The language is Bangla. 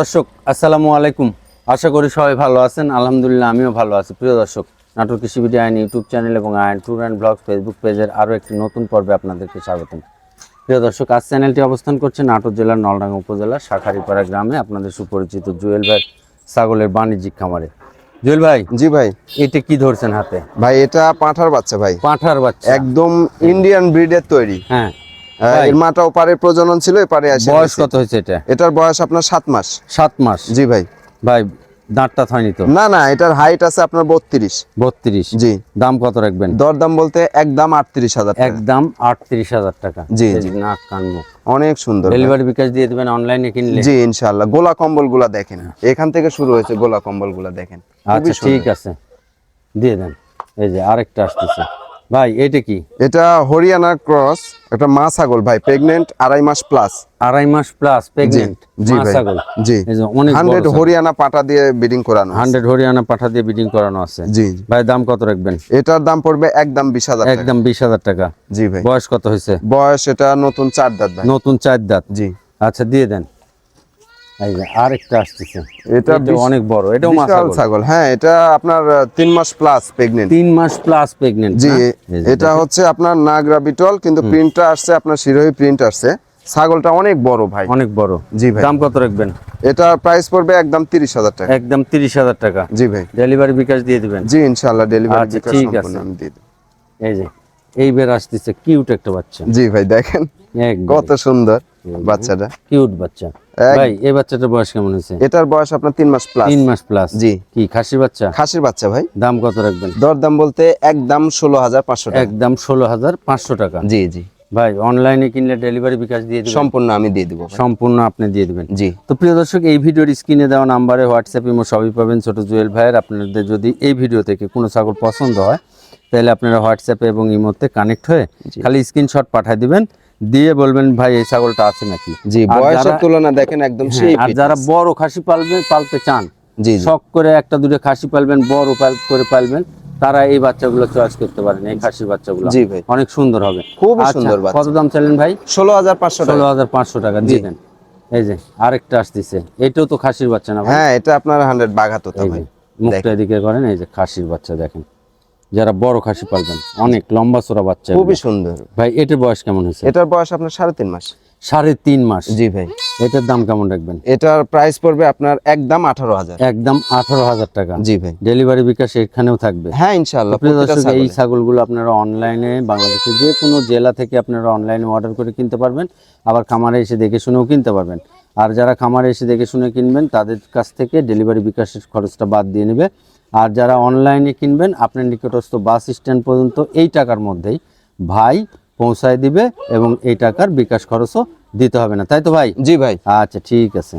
দর্শক আসসালামু আলাইকুম। আশা করি সবাই ভালো আছেন। আলহামদুলিল্লাহ আমিও ভালো আছি। প্রিয় দর্শক নাটক কৃষি ভিডিও আইন ইউটিউব চ্যানেল এবং আইন ট্যুর অ্যান্ড ব্লগ ফেসবুক পেজের আরও একটি নতুন পর্বে আপনাদেরকে স্বাগতম। প্রিয় দর্শক আজ চ্যানেলটি অবস্থান করছে নাটোর জেলার নলডাঙ্গা উপজেলা শাখারিপাড়া গ্রামে আপনাদের সুপরিচিত জুয়েল ভাই ছাগলের বাণিজ্যিক খামারে। জুয়েল ভাই জি ভাই। এটা কি ধরছেন হাতে? ভাই এটা পাঁঠার বাচ্চা ভাই। পাঁঠার বাচ্চা। একদম ইন্ডিয়ান ব্রিডের তৈরি। হ্যাঁ। এর মাটা ওপারে প্রজনন ছিল এপারে আসে বয়স কত হয়েছে এটা? এটার বয়স আপনার সাত মাস। সাত মাস? জি ভাই। ভাই দাঁতটা হয়নি তো? না না এটার হাইট আছে আপনার বত্রিশ। বত্রিশ? জি। দাম কত রাখবেন? দরদাম বলতে একদম আটত্রিশ হাজার একদম আটত্রিশ হাজার টাকা। জি, জি। নাক কান মুখ। অনেক সুন্দর। ডেলিভারি বিকাশ দিয়ে দেবেন অনলাইনে কিনলে। জি ইনশাল্লাহ গোলা কম্বলগুলা দেখেন। এখান থেকে শুরু হয়েছে গোলা কম্বলগুলা দেখেন আচ্ছা ঠিক আছে। দিয়ে দেন। এই যে আরেকটা আসতেছে। ভাই এটা কি? এটা হরিয়ানা ক্রস একটা মা ছাগল ভাই প্রেগনেন্ট আড়াই মাস প্লাস আড়াই মাস প্লাস প্রেগনেন্ট জি ভাই ছাগল। জি। অনেক হান্ড্রেড হরিয়ানা পাটা দিয়ে বিডিং করানো আছে। হান্ড্রেড হরিয়ানা পাঠা দিয়ে বিডিং করানো আছে। জি। ভাই দাম কত রাখবেন? এটার দাম পড়বে একদম বিশ হাজার টাকা। একদম বিশ হাজার টাকা। জি ভাই। বয়স কত হয়েছে? বয়স এটা নতুন চার দাঁত ভাই। নতুন চার দাঁত। জি। আচ্ছা দিয়ে দেন। এই যে আসতেছে। এটা এটা অনেক বড় এটাও বিশাল ছাগল ছাগল। হ্যাঁ এটা আপনার তিন মাস প্লাস প্রেগনেন্ট তিন মাস প্লাস প্রেগনেন্ট জি এটা হচ্ছে আপনার নাগরা বিটল কিন্তু প্রিন্টটা আসছে আপনার শিরোহী প্রিন্ট আসছে। ছাগলটা অনেক বড় ভাই। অনেক বড়। জি ভাই। দাম কত রাখবেন? এটা প্রাইস পড়বে একদম তিরিশ হাজার টাকা। একদম তিরিশ হাজার টাকা। জি ভাই। ডেলিভারি বিকাশ দিয়ে দিবেন? জি ইনশাল্লাহ ডেলিভারি আচ্ছা, ঠিক আছে। আমি দিয়ে এই যে এই বের আসতেছে কিউট একটা বাচ্চা। জি ভাই দেখেন। কত সুন্দর বাচ্চাটা। কিউট বাচ্চা। ভাই এই বাচ্চাটার বয়স কেমন হয়েছে? এটার বয়স আপনার তিন মাস প্লাস তিন মাস প্লাস জি। কি খাসি বাচ্চা? খাসির বাচ্চা ভাই। দাম কত রাখবেন? দরদাম বলতে একদম ষোলো হাজার পাঁচশো একদম ষোলো হাজার পাঁচশো টাকা। জি জি। ভাই অনলাইনে কিনলে ডেলিভারি বিকাশ দিয়ে দিবেন? সম্পূর্ণ আমি দিয়ে দেবো সম্পূর্ণ আপনি দিয়ে দিবেন। জি। তো প্রিয় দর্শক এই ভিডিওর স্ক্রিনে দেওয়া নাম্বারে হোয়াটসঅ্যাপ ইমো সবই পাবেন। ছোট জুয়েল ভাইয়ের আপনাদের যদি এই ভিডিও থেকে কোনো ছাগল পছন্দ হয় তাহলে আপনারা হোয়াটসঅ্যাপে এবং ইমোতে কানেক্ট হয়ে খালি স্ক্রিনশট পাঠিয়ে দিবেন। দিয়ে বলবেন ভাই এই ছাগলটা আছে নাকি? জি বয়সের তুলনা দেখেন একদম হ্যাঁ, সেই আর যারা বড় খাসি পালবেন পালতে চান জি শখ করে একটা দুটো খাসি পালবেন বড় পাল করে পালবেন তারা এই বাচ্চাগুলো চয়েস করতে পারেন এই খাসির বাচ্চাগুলো। জি ভাই। অনেক সুন্দর হবে। খুবই আচ্ছা, সুন্দর বাচ্চা। কত দাম চাইলেন ভাই? ষোলো হাজার পাঁচশো ষোলো টাকা হাজার পাঁচশো টাকা দিয়ে দেন। এই যে আরেকটা আসতেছে। এটাও তো খাসির বাচ্চা না ভাই? হ্যাঁ এটা আপনার হান্ড্রেড বাঘাতো ভাই। মুখটা এদিকে করেন এই যে খাসির বাচ্চা দেখেন। যারা বড় খাসি পালবেন অনেক লম্বা চোরা বাচ্চা খুবই সুন্দর। ভাই এটার বয়স কেমন হয়েছে? এটার বয়স আপনার সাড়ে তিন মাস। সাড়ে তিন মাস? জি ভাই। এটার দাম কেমন রাখবেন? এটার প্রাইস পড়বে আপনার একদম আঠারো হাজার। একদম আঠারো হাজার টাকা। জি ভাই। ডেলিভারি বিকাশ এখানেও থাকবে। হ্যাঁ ইনশাল্লাহ এই ছাগলে। ছাগলগুলো আপনারা অনলাইনে বাংলাদেশের যে কোনো জেলা থেকে আপনারা অনলাইনে অর্ডার করে কিনতে পারবেন। আবার খামারে এসে দেখে শুনেও কিনতে পারবেন। আর যারা খামারে এসে দেখে শুনে কিনবেন তাদের কাছ থেকে ডেলিভারি বিকাশের খরচটা বাদ দিয়ে নেবে। আর যারা অনলাইনে কিনবেন আপনার নিকটস্থ বাস স্ট্যান্ড পর্যন্ত এই টাকার মধ্যেই ভাই পৌঁছায় দিবে এবং এই টাকার বিকাশ খরচও দিতে হবে না। তাই তো ভাই? জি ভাই। আচ্ছা ঠিক আছে।